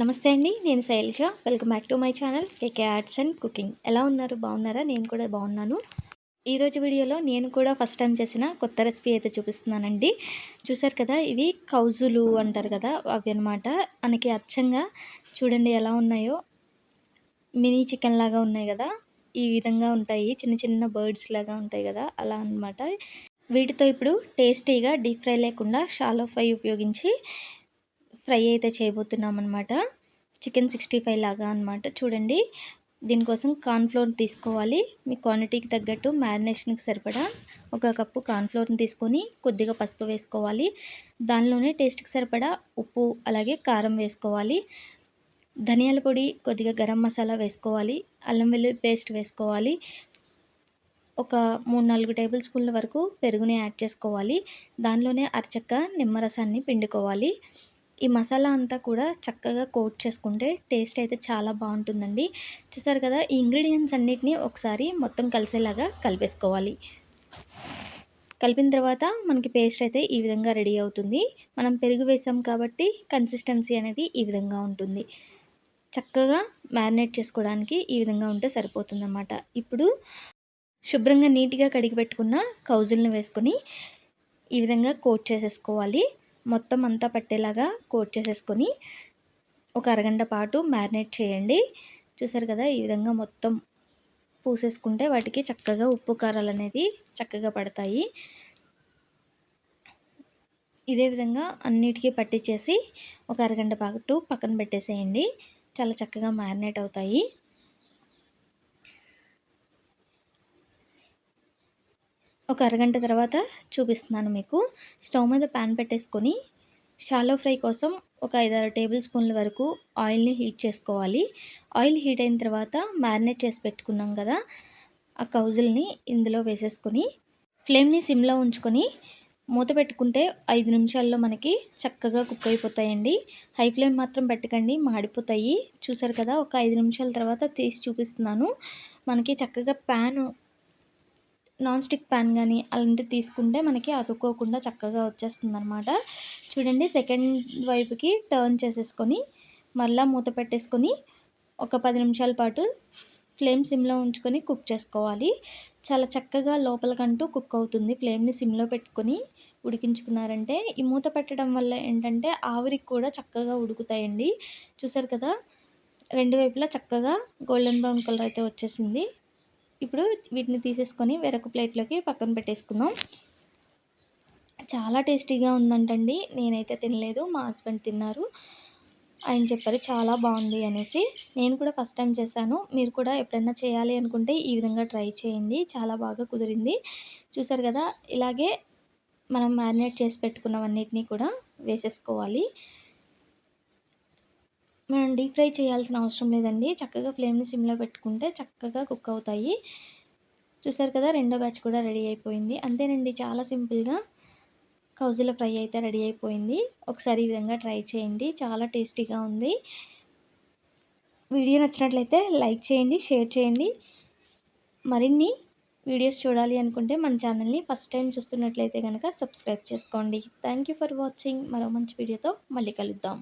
నమస్తే అండి నేను Shailaja. Welcome back to my channel KK arts and cooking ఎలా ఉన్నారు? బాగున్నారా? నేను కూడా బాగున్నాను. ఈరోజు వీడియోలో నేను కూడా ఫస్ట్ టైం చేసిన కొత్త రెసిపీ అయితే చూపిస్తున్నానండి. చూసారు కదా ఇవి కౌజులు అంటారు కదా అవి అనమాట మనకి అచ్చంగా చూడండి ఎలా ఉన్నాయో. మినీ చికెన్ లాగా ఉన్నాయి కదా ఈ విధంగా ఉంటాయి. చిన్న చిన్న బర్డ్స్ లాగా ఉంటాయి కదా అలా అనమాట వీటితో ఇప్పుడు టేస్టీగా డీప్ ఫ్రై లేకుండా షాలో ఫ్రై ఉపయోగించి ఫ్రై అయితే చేయబోతున్నాం అనమాట చికెన్ సిక్స్టీ ఫైవ్ లాగా అనమాట చూడండి దీనికోసం కార్న్ఫ్లోర్ తీసుకోవాలి. మీ క్వాంటిటీకి తగ్గట్టు మ్యారినేషన్కి సరిపడా ఒక కప్పు కార్న్ఫ్లోర్ని తీసుకొని కొద్దిగా పసుపు వేసుకోవాలి. దానిలోనే టేస్ట్కి సరిపడా ఉప్పు అలాగే కారం వేసుకోవాలి. ధనియాల పొడి కొద్దిగా గరం మసాలా వేసుకోవాలి. అల్లం వెల్లుల్లి పేస్ట్ వేసుకోవాలి. ఒక మూడు నాలుగు టేబుల్ స్పూన్ల వరకు పెరుగుని యాడ్ చేసుకోవాలి. దానిలోనే అరచక్క నిమ్మరసాన్ని పిండుకోవాలి. ఈ మసాలా అంతా కూడా చక్కగా కోట్ చేసుకుంటే టేస్ట్ అయితే చాలా బాగుంటుందండి. చూసారు కదా ఈ ఇంగ్రీడియంట్స్ అన్నిటినీ ఒకసారి మొత్తం కలిసేలాగా కలిపేసుకోవాలి. కలిపిన తర్వాత మనకి పేస్ట్ అయితే ఈ విధంగా రెడీ అవుతుంది. మనం పెరుగు వేసాం కాబట్టి కన్సిస్టెన్సీ అనేది ఈ విధంగా ఉంటుంది. చక్కగా మ్యారినేట్ చేసుకోవడానికి ఈ విధంగా ఉంటే సరిపోతుందన్నమాట. ఇప్పుడు శుభ్రంగా నీట్గా కడిగి పెట్టుకున్న కౌజుల్ని వేసుకొని ఈ విధంగా కోట్ చేసేసుకోవాలి. మొత్తం అంతా పట్టేలాగా కోట్ చేసేసుకొని ఒక అరగంట పాటు మ్యారినేట్ చేయండి. చూసారు కదా ఈ విధంగా మొత్తం పూసేసుకుంటే వాటికి చక్కగా ఉప్పు కారాలు అనేది చక్కగా పడతాయి. ఇదే విధంగా అన్నిటికీ పట్టించేసి ఒక అరగంట పాటు పక్కన పెట్టేసేయండి. చాలా చక్కగా మ్యారినేట్ అవుతాయి. ఒక అరగంట తర్వాత చూపిస్తున్నాను మీకు. స్టవ్ మీద ప్యాన్ పెట్టేసుకొని షాలో ఫ్రై కోసం ఒక ఐదారు టేబుల్ స్పూన్ల వరకు ఆయిల్ని హీట్ చేసుకోవాలి. ఆయిల్ హీట్ అయిన తర్వాత మ్యారినేట్ చేసి పెట్టుకున్నాం కదా ఆ కౌజుల్ని ఇందులో వేసేసుకొని ఫ్లేమ్ని సిమ్లో ఉంచుకొని మూత పెట్టుకుంటే ఐదు నిమిషాల్లో మనకి చక్కగా కుక్ అయిపోతాయండి. హై ఫ్లేమ్ మాత్రం పెట్టకండి మాడిపోతాయి. చూసారు కదా ఒక ఐదు నిమిషాల తర్వాత తీసి చూపిస్తున్నాను. మనకి చక్కగా ప్యాన్ నాన్ స్టిక్ ప్యాన్ కానీ అలాంటివి తీసుకుంటే మనకి అతుక్కోకుండా చక్కగా వచ్చేస్తుంది అనమాట చూడండి సెకండ్ వైపుకి టర్న్ చేసేసుకొని మళ్ళీ మూత పెట్టేసుకొని ఒక పది నిమిషాల పాటు ఫ్లేమ్ సిమ్లో ఉంచుకొని కుక్ చేసుకోవాలి. చాలా చక్కగా లోపలికంటూ కుక్ అవుతుంది. ఫ్లేమ్ని సిమ్లో పెట్టుకొని ఉడికించుకున్నారంటే ఈ మూత పెట్టడం వల్ల ఏంటంటే ఆవిరికి కూడా చక్కగా ఉడుకుతాయండి. చూసారు కదా రెండు వైపులా చక్కగా గోల్డెన్ బ్రౌన్ కలర్ అయితే వచ్చేసింది. ఇప్పుడు వీటిని తీసేసుకొని వేరొక ప్లేట్లోకి పక్కన పెట్టేసుకుందాం. చాలా టేస్టీగా ఉందంటండి. నేనైతే తినలేదు మా హస్బెండ్ తిన్నారు. ఆయన చెప్పారు చాలా బాగుంది అనేసి. నేను కూడా ఫస్ట్ టైం చేశాను. మీరు కూడా ఎప్పుడైనా చేయాలి అనుకుంటే ఈ విధంగా ట్రై చేయండి. చాలా బాగా కుదిరింది. చూసారు కదా ఇలాగే మనం మ్యారినేట్ చేసి పెట్టుకున్నవన్నిటినీ కూడా వేసేసుకోవాలి. మనం డీప్ ఫ్రై చేయాల్సిన అవసరం లేదండి. చక్కగా ఫ్లేమ్ని సిమ్లో పెట్టుకుంటే చక్కగా కుక్ అవుతాయి. చూసారు కదా రెండో బ్యాచ్ కూడా రెడీ అయిపోయింది. అంతేనండి చాలా సింపుల్గా కౌజుల ఫ్రై అయితే రెడీ అయిపోయింది. ఒకసారి ఈ విధంగా ట్రై చేయండి చాలా టేస్టీగా ఉంది. వీడియో నచ్చినట్లయితే లైక్ చేయండి షేర్ చేయండి. మరిన్ని వీడియోస్ చూడాలి అనుకుంటే మన ఛానల్ని ఫస్ట్ టైం చూస్తున్నట్లయితే కనుక సబ్స్క్రైబ్ చేసుకోండి. Thank for watching. మరో మంచి వీడియోతో మళ్ళీ కలుద్దాం.